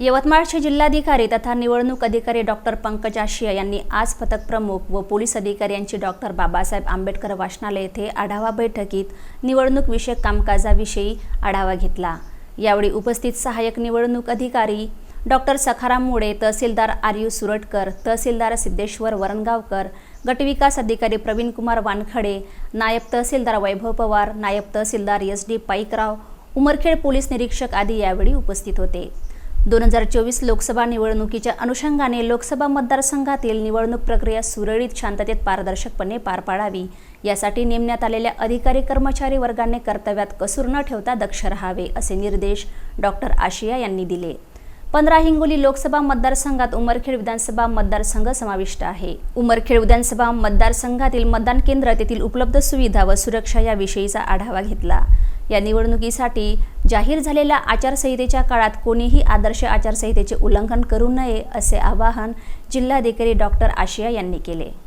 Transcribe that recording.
यवतमाळचे जिल्हाधिकारी तथा निवडणूक अधिकारी डॉक्टर पंकज आशिया यांनी आज पथक प्रमुख व पोलीस अधिकारी यांची डॉक्टर बाबासाहेब आंबेडकर वाचनालय येथे आढावा बैठकीत निवडणूक विषयक कामकाजाविषयी आढावा घेतला. यावेळी उपस्थित सहाय्यक निवडणूक अधिकारी डॉक्टर सखाराम मुळे तहसीलदार आर यू सुरटकर तहसीलदार सिद्धेश्वर वरणगावकर गटविकास अधिकारी प्रवीण कुमार वानखडे नायब तहसीलदार वैभव पवार नायब तहसीलदार S D Paikrao Umarkhed police निरीक्षक आदी यावेळी उपस्थित होते. दोन हजार चोवीस लोकसभा निवडणुकीच्या अनुषंगाने लोकसभा मतदारसंघातील निवडणूक प्रक्रिया सुरळीत शांततेत पारदर्शकपणे पार पाडावी. यासाठी नेमण्यात आलेल्या अधिकारी कर्मचारी वर्गाने कर्तव्यात कसूर न ठेवता दक्ष राहावे असे निर्देश डॉक्टर आशिया यांनी दिले. पंधरा हिंगोली लोकसभा मतदारसंघात उमरखेड विधानसभा मतदारसंघ समाविष्ट आहे. उमरखेड विधानसभा मतदारसंघातील मतदान केंद्र तेथील उपलब्ध सुविधा व सुरक्षा याविषयीचा आढावा घेतला. या निवडणुकीसाठी जाहीर झालेल्या आचारसंहितेच्या काळात कोणीही आदर्श आचारसंहितेचे उल्लंघन करू नये असे आवाहन जिल्हाधिकारी डॉक्टर आशिया यांनी केले.